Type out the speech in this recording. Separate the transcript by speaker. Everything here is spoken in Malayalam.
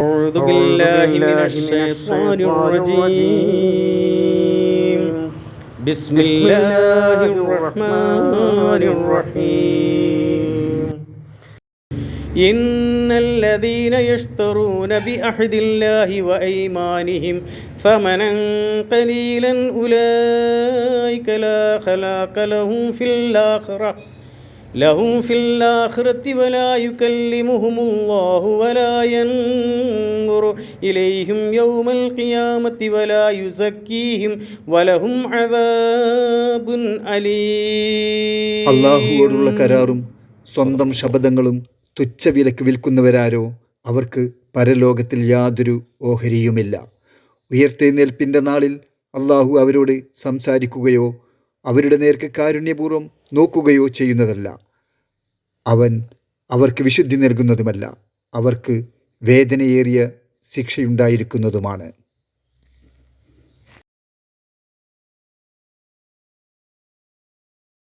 Speaker 1: أعوذ بالله من الشيطان الرجيم. بسم الله الرحمن الرحيم. إن الذين يشترون بعهد الله وأيمانهم ثمنا قليلا أولئك لا خلاق لهم في الآخرة. لهم في الآخرة ولا يكلمهم الله ولا ينظر إليهم يوم القيامة ولا يزكيهم ولهم عذاب أليم
Speaker 2: അള്ളാഹുവോടുള്ള കരാറും സ്വന്തം ശബദങ്ങളും തുച്ഛവിലക്ക് വിൽക്കുന്നവരാരോ അവർക്ക് പരലോകത്തിൽ യാതൊരു ഓഹരിയുമില്ല ഉയർത്തെഴുന്നേൽപ്പിൻ്റെ നാളിൽ അള്ളാഹു അവരോട് സംസാരിക്കുകയോ അവരുടെ നേർക്ക് കാരുണ്യപൂർവ്വം നോക്കുകയോ ചെയ്യുന്നതല്ല അവൻ അവർക്ക് വിശുദ്ധി നൽകുന്നതുമല്ല അവർക്ക് വേദനയേറിയ ശിക്ഷയുണ്ടായിരിക്കുന്നതുമാണ്.